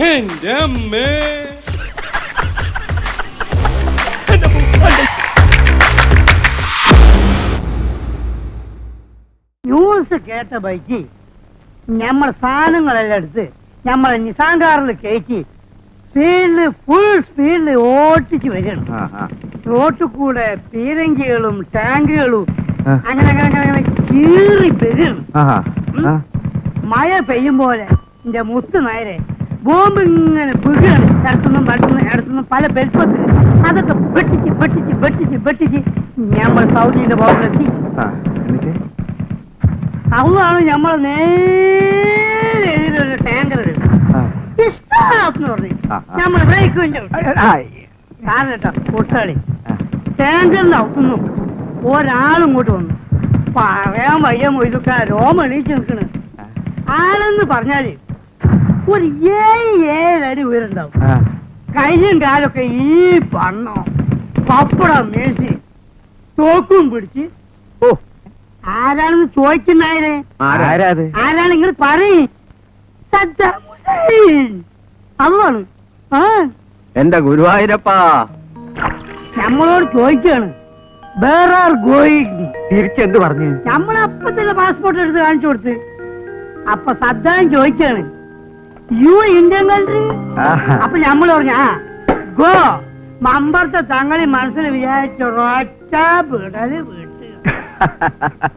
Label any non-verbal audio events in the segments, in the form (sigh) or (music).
എന്റെ അമ്മേ ന്യൂസ് കേട്ട ബൈക്ക് നമ്മൾ സാധനങ്ങളെല്ലാം എടുത്ത് നമ്മളെ നിസാൻ കാറിൽ കയറ്റി സ്പീഡിൽ ഫുൾ സ്പീഡിൽ ഓട്ടിച്ച് വരികയാണ്. റോട്ടിൽ കൂടെ പീരങ്കികളും ടാങ്കുകളും. അങ്ങനെ അങ്ങനെ അങ്ങനെ അങ്ങനെ കീറി വരികയാണ്. മഴ പെയ്യും പോലെ എന്റെ മുത്ത് നേരെ ബോംബ് ഇങ്ങനെ പുകയാണ് ഇടത്തുനിന്നും വടത്തുനിന്നും ഇടത്തുനിന്നും പല ബെൽപ്പത്ത് അതൊക്കെ വെട്ടിച്ച് വെട്ടിച്ച് വെട്ടിച്ച് വെട്ടിച്ച് ഞമ്മൾ സൗദിയുടെ ഭാഗത്തെത്തി അതാണ് ഞമ്മൾ നേരെ എഴുതിയൊരു ടാങ്കർ ഇഷ്ടമാണെന്ന് പറഞ്ഞു. നമ്മൾ ബ്രേക്ക് കാരണം കേട്ടോ കൂട്ടാളി. ടാങ്കറിന്റെ ഒരാളും ഇങ്ങോട്ട് വന്നു. പറയാൻ വയ്യ മൊയ്തുക്ക രോമ എണീച്ച് നിൽക്കണ്. ആരെന്ന് പറഞ്ഞാൽ ഒരു ഏഴ് ഏഴടി ഉയരുണ്ടാവും കയ്യും കാലൊക്കെ ഈ പണ്ണോ പപ്പടം മേശി തോക്കും പിടിച്ച്. ഓ. ആരാണെന്ന് ചോദിക്കുന്നേ ആരാണ് നിങ്ങൾ പറയും? അതാണ് ആ. എന്റെ ഗുരുവായൂരപ്പാ. നമ്മളോട് ചോദിക്കാണ്. വേറെ ആർ ഗോയിങ് തിരിച്ചെന്ത് പറഞ്ഞു? തന്നെ പാസ്പോർട്ട് എടുത്ത് കാണിച്ചു കൊടുത്ത്. അപ്പൊ സദ്ദാൻ ചോദിക്കാണ്. യു ഇന്ത്യൻ കൺട്രി അപ്പൊ നമ്മൾ പറഞ്ഞ ഗോ മമ്പർത്തെ തങ്ങളി മനസ്സിൽ വിചാരിച്ച ഒറ്റ വിടൽ വിട്ട്. (laughs)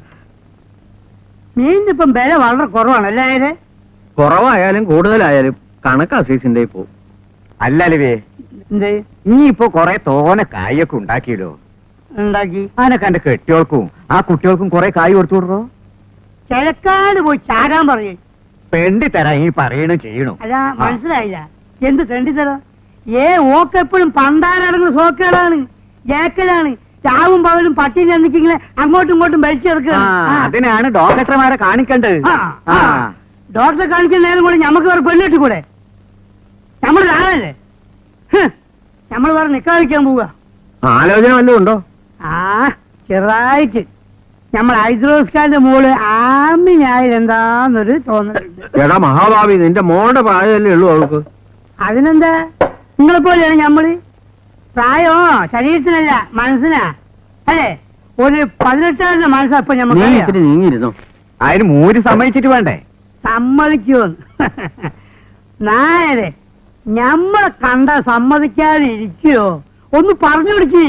മീനിപ്പം വില വളരെ കുറവാണ് അല്ലേ കുറവായാലും കൂടുതലായാലും കണക്ക് അസീസിന്റെ ഇപ്പോ. അല്ല ലിവേ എന്ത്? നീ ഇപ്പൊ കൊറേ തോന കായൊക്കെ ഉണ്ടാക്കിയല്ലോ. ഉണ്ടാക്കി. ആനെ കണ്ട കെട്ടിയോൾക്കും ആ കുട്ടികൾക്കും കൊറേ കായ് കൊടുത്തു വിടറോ? ചിലക്കാട് പോയി ചാരാൻ പറയേ. പെണ്ടി തരാൻ ഈ പറയണ ചെയ്യണു. അതാ മനസ്സിലായില്ല. എന്ത് തെണ്ടിത്തരം ഏ ഓക്കെപ്പോഴും പണ്ടാരടങ്ങുന്ന സോക്കേടാണ്. ജാക്കലാണ്. ചാവും പകലും പട്ടിയും ചെന്നിക്കിങ്ങനെ അങ്ങോട്ടും ഇങ്ങോട്ടും വലിച്ചെടുക്കുക അതിനാണ് ഡോക്ടർമാരെ കാണിക്കേണ്ടത്. ഡോക്ടറെ കാണിക്കുന്ന നേരം കൂടെ ഞമ്മക്ക് വേറെ പെണ്ണിട്ട് കൂടെ? നമ്മൾ കാണല്ലേ നമ്മൾ വേറെ നിക്കാതിരിക്കാൻ പോവുക ആലോചന വല്ലതും ഉണ്ടോ? ആ ചെറുതായിട്ട്. നമ്മൾ ഐസ്രോസ്കാന്റെ മോൾ ആമിനായാലും എന്താന്നൊരു തോന്നലുണ്ട് എടാ മഹാഭാവി നിന്റെ മോളുടെ പ്രായമല്ലേ ഉള്ളൂ അവൾക്ക്. അതിനെന്താ? നിങ്ങളെ പോലെയാണ് ഞമ്മൾ? പ്രായോ? ശരീരത്തിനല്ല മനസ്സിനാ? അല്ലേ? ഒരു പതിനെട്ടാറിന്റെ മനസ്സാ ഇപ്പൊ നീ ഞമ്മക്ക് ഇത്തിരി നീങ്ങിരുന്നു അതിന് മൂര് സമ്മതിച്ചിട്ട് വേണ്ടേ? സമ്മതിക്കൂ നായരെ ഞമ്മളെ കണ്ട സമ്മതിക്കാതെ ഇരിക്കുവോ ഒന്ന് പറഞ്ഞു കൊടുക്കി.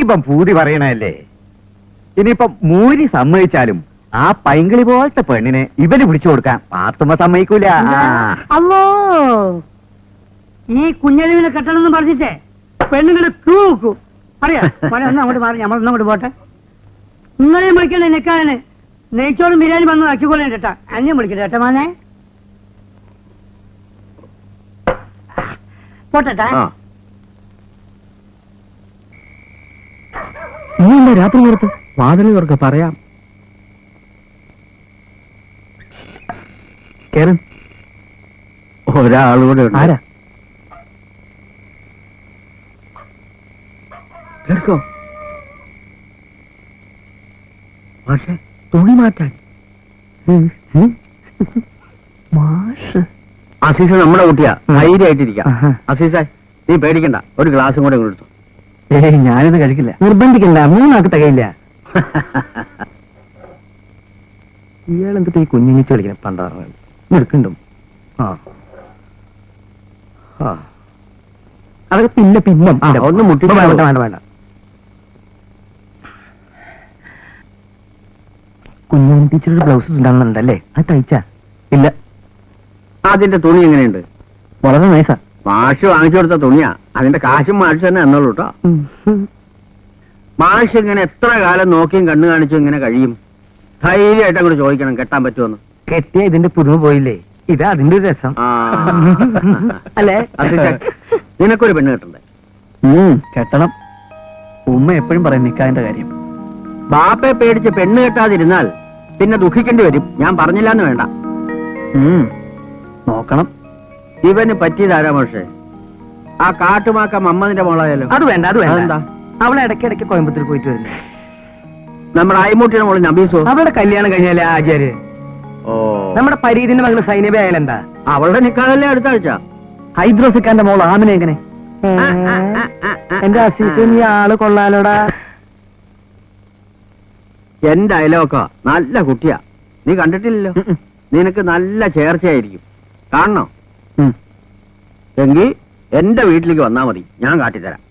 ഇപ്പം പൂതി പറയണല്ലേ ഇനിയിപ്പം മൂരി സമ്മതിച്ചാലും ആ പൈങ്കിളി പോലത്തെ പെണ്ണിനെ ഇവന് പിടിച്ചു കൊടുക്കാൻ പാത്തുമ്മ സമ്മതിക്കൂല. അല്ലോ ഈ കുഞ്ഞലിവിനെ കെട്ടണമെന്ന് പറഞ്ഞിട്ടേ പെണ്ണുങ്ങൾ തൂക്കൂ വെക്കൂ. അറിയാം? അങ്ങോട്ട് മാറി നമ്മൾ അങ്ങോട്ട് പോട്ടെ. നിങ്ങളെയും വിളിക്കണേ നിക്കാനെ നെയ്ച്ചോറും ബിരിയാണി വന്ന് ആക്കിക്കൊള്ളേ ചേട്ടാ അന്യം വിളിക്കട്ടെ ചേട്ടാ മാനേ. പോട്ടെ നീ രാത്രി നേരത്ത് വാതിൽ തുറക്ക പറയാം. കേറ്. ഒരാളൂടെ ആരാ? കേൾക്കോ? പക്ഷെ തുണി മാറ്റാൻ. മാഷ്. അസീസ നമ്മുടെ കുട്ടിയാ. ധൈര്യമായിട്ടിരിക്കാം. അസീസ നീ പേടിക്കണ്ട. ഒരു ഗ്ലാസ് കൂടെ എടുത്തു. ഏയ് ഞാനിത് കഴിക്കില്ല. നിർബന്ധിക്കണ്ട. മൂന്നാക്ക് തികയില്ല. (laughs) ഇയാൾ എന്തിട്ട് ഈ കുഞ്ഞിനെ കളിക്കണം പണ്ടാറുണ്ട് എടുക്കണ്ടും ആ. ആ. അതൊക്കെ പിന്നെ പിന്നെ ഒന്ന് മുട്ടി വേണ്ട വേണ്ട വേണ്ട. കുഞ്ഞാൻ ടീച്ചറുടെ ബ്ലൗസ് ഉണ്ടാകുന്നുണ്ടല്ലേ അത് തയ്ച്ചാ. ഇല്ല. അതിന്റെ തുണി എങ്ങനെയുണ്ട്? വളരെ നൈസാ വാഷ് വാങ്ങിച്ചു കൊടുത്ത തുണിയാ. അതിന്റെ കാശും മാഷ് തന്നെ എന്നോളൂ കേട്ടോ മാഷ് ഇങ്ങനെ എത്ര കാലം നോക്കിയും കണ്ണു കാണിച്ചു ഇങ്ങനെ കഴിയും? ധൈര്യമായിട്ട് അങ്ങോട്ട് ചോദിക്കണം കെട്ടാൻ പറ്റുമെന്ന് കെട്ടിയ ഇതിന്റെ പുതുമ പോയില്ലേ? ഇത് അതിന്റെ ഒരു രസം. അല്ലേ? നിനക്കൊരു പെണ്ണ് കെട്ടണ്ടേ? കെട്ടണം. ഉമ്മ എപ്പോഴും പറയും നിക്കാതിന്റെ കാര്യം. ബാപ്പയെ പേടിച്ച് പെണ്ണ് കെട്ടാതിരുന്നാൽ പിന്നെ ദുഃഖിക്കേണ്ടി വരും. ഞാൻ പറഞ്ഞില്ലാന്ന് വേണ്ട. നോക്കണം. ഇവന് പറ്റിയതാരാ പക്ഷേ ആ കാട്ടുമാക്ക മമ്മതിന്റെ മോളായാലോ? അത് വേണ്ട അത് വേണ്ട? അവളെ ഇടയ്ക്കിടയ്ക്ക് കോയമ്പത്തൂർ പോയിട്ട് വരുന്നു. നമ്മുടെ അയ്മൂട്ടിയുടെ മോൾ നബീസോ? അവളുടെ കല്യാണം കഴിഞ്ഞാലേ ആചാര്യ. ഓ. നമ്മുടെ പരീതിന്റെ മകൾ സൈനബ ആയാലെന്താ അവളുടെ നിക്കാതല്ലേ അടുത്ത ആഴ്ച ഹൈദ്രോസിക്കാന്റെ മോൾ ആമിനെ എങ്ങനെ? എന്റെ അസീസ് നീ ആൾ കൊള്ളാലോടാ. എന്റെ അയലോക്ക നല്ല കുട്ടിയാ. നീ കണ്ടിട്ടില്ലല്ലോ? നിനക്ക് നല്ല ചേർച്ചയായിരിക്കും. കാണണോ? എങ്കി എങ്കിൽ എന്റെ വീട്ടിലേക്ക് വന്നാ മതി. ഞാൻ കാട്ടിത്തരാം.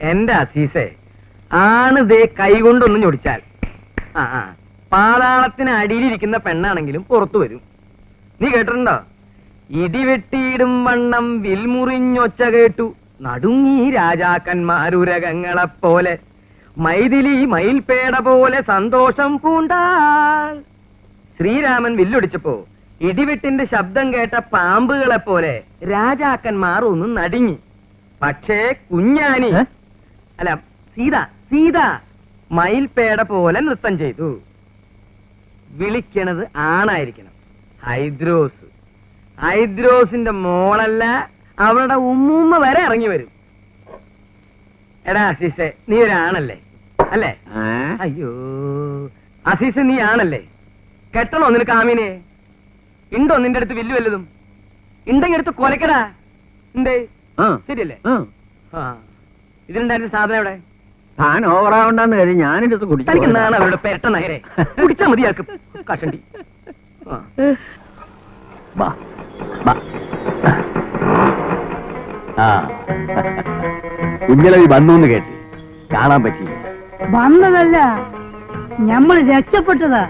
എന്റെ അസീസേ ആണ് ദേ കൈകൊണ്ടൊന്നും ഞൊടിച്ചാൽ. ആ ആ പാതാളത്തിന് അടിയിലിരിക്കുന്ന പെണ്ണാണെങ്കിലും പുറത്തു വരും. നീ കേട്ടിട്ടുണ്ടോ? ഇടിവെട്ടിയിടും വണ്ണം വിൽമുറിഞ്ഞൊച്ച കേട്ടു. നടുങ്ങി രാജാക്കന്മാരുരകങ്ങളെപ്പോലെ. മൈഥിലി മയിൽപേട പോലെ സന്തോഷം പൂണ്ടാൽ. ശ്രീരാമൻ വില്ലൊടിച്ചപ്പോ ഇടിവെട്ടിന്റെ ശബ്ദം കേട്ട പാമ്പുകളെ പോലെ രാജാക്കന്മാർ ഒന്ന് നടുങ്ങി. പക്ഷേ കുഞ്ഞാനി അല്ല സീത സീത മയിൽപേട പോലെ നൃത്തം ചെയ്തു. വിളിക്കണത് ആണായിരിക്കണം. ഹൈദ്രോസ്. ഹൈദ്രോസിന്റെ മോളല്ല അവളുടെ ഉമ്മൂമ്മ വരെ ഇറങ്ങി വരും. എടാ അസീസെ നീ ഒരാണല്ലേ അല്ലേ? അയ്യോ അസീസ് നീ ആണല്ലേ? കെട്ടണോ നിനക്ക് ആമീനെ? ഉണ്ടോ നിന്റെ അടുത്ത് വില്ലു വല്ലതും? ഉണ്ടെങ്കിൽ എടുത്ത് കൊലക്കടാ. ശരിയല്ലേ? ഇതിനുണ്ടായിരുന്ന സാധനം എവിടെ താൻ ഓവറാവണ്ടെന്ന് കരുതി ഞാനെടുത്ത് കുടിച്ചു തനിക്കെന്താണ് അവരുടെ പെരട്ട നഗരെ കുടിച്ചാ മതിയാക്കും. കഷണ്ടി ആ. വാ വാ ആ. കുഞ്ഞളവി വന്നു എന്ന് കേട്ടി. കാണാൻ പറ്റിയില്ല വന്നതല്ല. നമ്മൾ രക്ഷപ്പെട്ടതാ.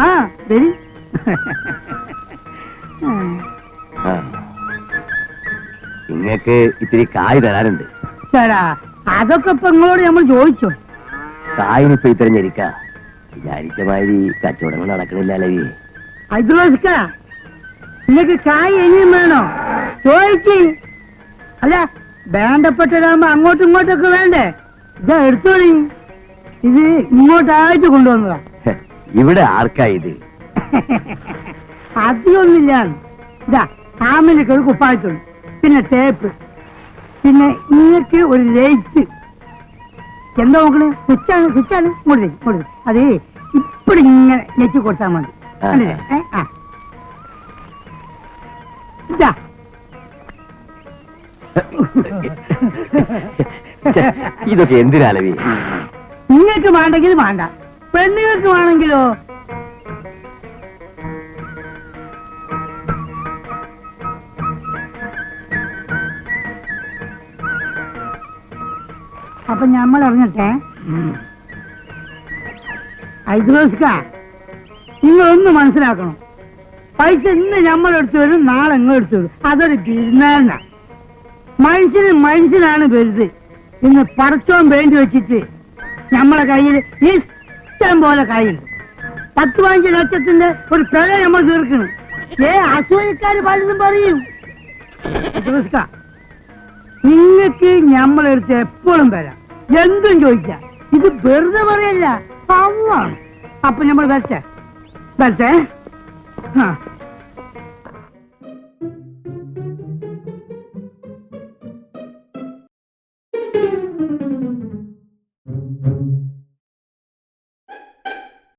ആ വരി. (laughs) നിങ്ങക്ക് ഇത്തിരി കായ് തരാനുണ്ട്. ചേടാ അതൊക്കെ ഇപ്പൊ നിങ്ങളോട് നമ്മൾ ചോദിച്ചോ. കായിനിപ്പോ ഇത്തരഞ്ഞിരിക്ക വിചാരിച്ച മാതിരി കച്ചവടങ്ങൾ നടക്കണില്ല അലവി ഹൈദ്രോസിക്ക നിങ്ങക്ക് കായ് ഇനിയും വേണോ? ചോദിച്ചു അല്ല വേണ്ടപ്പെട്ടതാകുമ്പോ അങ്ങോട്ടും ഇങ്ങോട്ടൊക്കെ വേണ്ടേ? ഇതാ എടുത്തോളി ഇത് ഇങ്ങോട്ടായിട്ട് കൊണ്ടുവന്നതാ. ഇവിടെ ആർക്കാ ഇത്? (laughs) അധികമൊന്നുമില്ല ഇതാ ആമിനൊക്കെ ഒരു കുപ്പായത്തുള്ളൂ പിന്നെ ടേപ്പ് പിന്നെ ഇങ്ങക്ക് ഒരു ലൈറ്റ്. എന്താ നോക്കണേ സ്വിച്ചാണ് സ്വിച്ചാണ് ഇങ്ങോട്ട് തരും. അതേ ഇപ്പഴും ഇങ്ങനെ നെറ്റി കൊടുത്താൽ മതി. ഇതൊക്കെ എന്തിനാലവി നിങ്ങൾക്ക് വേണ്ടെങ്കിൽ വേണ്ട. പെണ്ണുങ്ങൾക്ക് വേണമെങ്കിലോ? അപ്പൊ നമ്മൾ ഇറങ്ങട്ടെ? നിങ്ങൾ ഒന്ന് മനസ്സിലാക്കണം. പൈസ ഇന്ന് നമ്മൾ എടുത്തു വരും നാളെ നിങ്ങൾ എടുത്തു വരും. അതൊരു ബിരുന്നാന മനുഷ്യന് മനുഷ്യനാണ് വലുത്. ഇന്ന് പടച്ചോൻ വേണ്ടി വെച്ചിട്ട് നമ്മളെ കയ്യിൽ ഇഷ്ടം പോലെ കയ്യിൽ പത്ത് പതിനഞ്ച് ലക്ഷത്തിന്റെ ഒരു പിഴ നമ്മൾ തീർക്കണം. ഏ അസൂയക്കാര് പലതും പറയും. നിങ്ങൾക്ക് നമ്മളെടുത്ത് എപ്പോഴും വരാം. എന്തും ചോദിക്കാം. ഇത് വെറുതെ പറയല്ല പാവാണ് അപ്പൊ നമ്മൾ വരട്ടെ. വരട്ടെ. ആ.